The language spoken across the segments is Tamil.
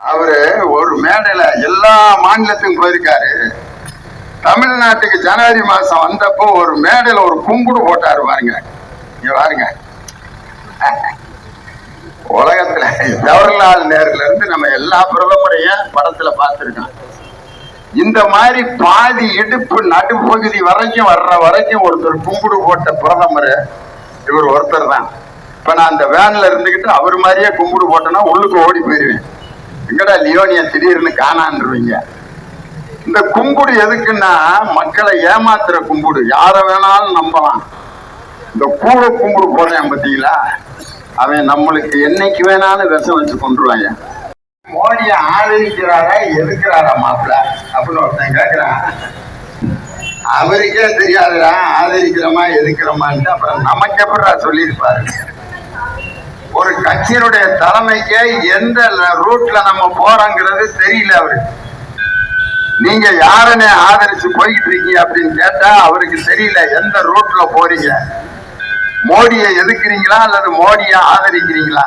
அவரு ஒரு மேடையில எல்லா மாநிலத்துக்கும் போயிருக்காரு. தமிழ்நாட்டுக்கு ஜனவரி மாசம் வந்தப்போ ஒரு மேடையில ஒரு கும்பிடு போட்டாரு பாருங்க. இங்க பாருங்க. உலகத்துல ஜவஹர்லால் நேருல இருந்து நம்ம எல்லா பிரதமரையும் படத்துல பார்த்திருக்கோம். இந்த மாதிரி பாதி இடுப்பு நடுப்பகுதி வரைக்கும் வர்ற வரைக்கும் ஒருத்தர் கும்பிடு போட்ட பிரதமர் இவர் ஒருத்தர் தான் இப்ப நான் அந்த வேன்ல இருந்துகிட்டு அவர் மாதிரியே கும்பிடு போட்டேன்னா உள்ளுக்கு ஓடி போயிருவேன். எங்கடா லியோனிய திடீர்னு காணான்ருவீங்க இந்த கும்புடு எதுக்குன்னா மக்களை ஏமாத்துற கும்புடு. யாரை வேணாலும் நம்பலாம். இந்த கூட கும்பிடு போறேன் பார்த்தீங்களா? அவன் நம்மளுக்கு என்னைக்கு வேணாலும் விஷம் வச்சு கொண்டுருவாங்க மோடிய ஆதரிக்கிறாரா எதுக்குறாரா மாப்பிள்ள? அப்படின்னு ஒருத்தன் கேட்கிறான் அவருக்கே தெரியாதுடா ஆதரிக்கிறோமா எதுக்கிறோமான்ட்டு அப்புறம் நமக்கு எப்படா சொல்லியிருப்பாரு? ஒரு கட்சியினுடைய தலைமைக்கு எந்த ரூட்ல நம்ம போறோங்கிறது தெரியல அவரு. நீங்க யாரனே ஆதரிச்சு போய்கிட்டு இருக்கீங்க அப்படின்னு கேட்டா அவருக்கு தெரியல எந்த ரூட்ல போறீங்க. மோடியை எதுக்குறீங்களா அல்லது மோடியை ஆதரிக்கிறீங்களா?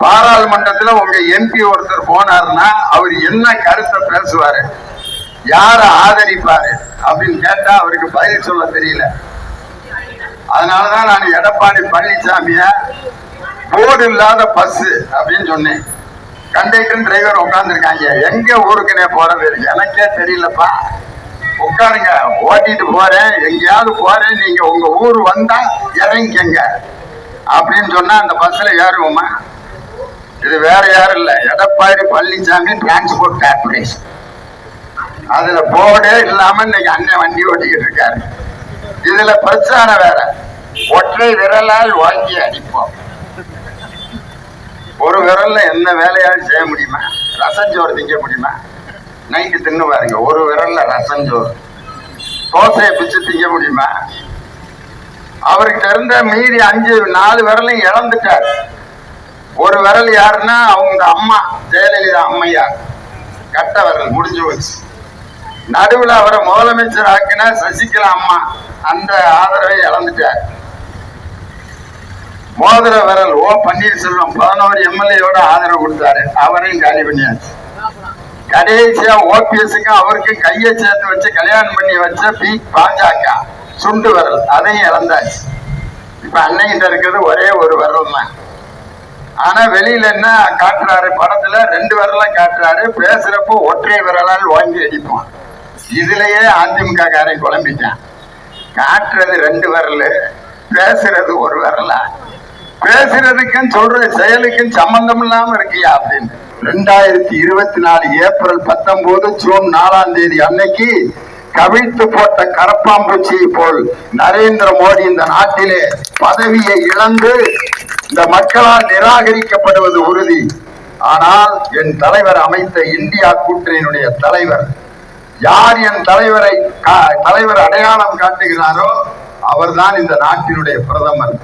பாராளுமன்றத்துல உங்க எம்பி ஒருத்தர் போனாருன்னா அவர் என்ன கருத்தை பேசுவாரு? யார ஆதரிப்பாரு அப்படின்னு கேட்டா அவருக்கு பதில் சொல்ல தெரியல. அதனாலதான் நான் எடப்பாடி பழனிசாமிய போர்டு இல்லாத பஸ் அப்படின்னு சொன்னேன். கண்டக்டர் டிரைவர் உட்காந்துருக்காங்க எங்க ஊருக்குனே போறது எனக்கே தெரியலப்பா. உட்காருங்க. ஓட்டிட்டு போறேன். எங்கேயாவது போறேன். நீங்க உங்க ஊர் வந்தா இறங்கிக்கங்க. அப்படின்னு சொன்னா அந்த பஸ்ல ஏறுவோமா? இது வேற யாரும் இல்லை. எடப்பாடி பழனிசாமி டிரான்ஸ்போர்ட் கார்பரேஷன் அதுல போர்டே இல்லாம இன்னைக்கு அண்ணன் வண்டி ஓட்டிக்கிட்டு இருக்காரு. இதுல பிரச்சனை வேற. ஒற்றை விரலால் வாங்கி அடிப்போம். ஒரு விரல்ல என்ன வேலையாவது செய்ய முடியுமா? ரசஞ்சோறு திங்க முடியுமா? நைட்டு தின்னு பாருங்க ஒரு விரல்ல ரசஞ்சோறு தோசையை பிச்சு திங்க முடியுமா? அவருக்கு இருந்த மீதி அஞ்சு நாலு விரலையும் இழந்துட்டார். ஒரு விரல் யாருன்னா அவங்க அம்மா ஜெயலலிதா அம்மையார் கட்ட விரல் முடிஞ்சு போச்சு. நடுவில் அவரை முதலமைச்சர் ஆக்கினா சசிகலா அம்மா அந்த ஆதரவை இழந்துட்டார். மோதிர விரல் ஓ பன்னீர்செல்வம் பதினோரு எம்எல்ஏயோட ஆதரவு கொடுத்தாரு. அவரையும் காலி பண்ணியாச்சு. கடைசியா ஓபிஎஸ்க்கும் அவருக்கும் கையை சேர்த்து வச்சு கல்யாணம் பண்ணி வச்ச பி பாஜக சுண்டு விரல் அதையும் இழந்தாச்சு. இப்ப அன்னைகிட்ட இருக்கிறது ஒரே ஒரு விரல் தான். ஆனா வெளியில என்ன காட்டுறாரு? படத்துல ரெண்டு விரலாம் காட்டுறாரு. பேசுறப்போ ஒற்றை விரலால் வாங்கி அடிப்போம் இதுலயே அதிமுக காரை குழம்பிட்டான். காட்டுறது ரெண்டு விரல் பேசுறது ஒரு விரலா. பேசுறதுக்கும் சொல்ற செயலுக்கும் சம்பந்தம் இல்லாம இருக்கியா அப்படின்னு. ரெண்டாயிரத்தி இருபத்தி நாலு ஏப்ரல் பத்தொன்பது ஜூன் நாலாம் தேதி அன்னைக்கு கவிழ்த்து போட்ட கரப்பாம்பூச்சியை போல் நரேந்திர மோடி இந்த நாட்டிலே பதவியை இழந்து இந்த மக்களால் நிராகரிக்கப்படுவது உறுதி. ஆனால் என் தலைவர் அமைத்த இந்தியா கூட்டணியினுடைய தலைவர் யார் என் தலைவரை கா- தலைவர் அடையாளம் காட்டுகிறாரோ அவர்தான் இந்த நாட்டினுடைய பிரதமர்.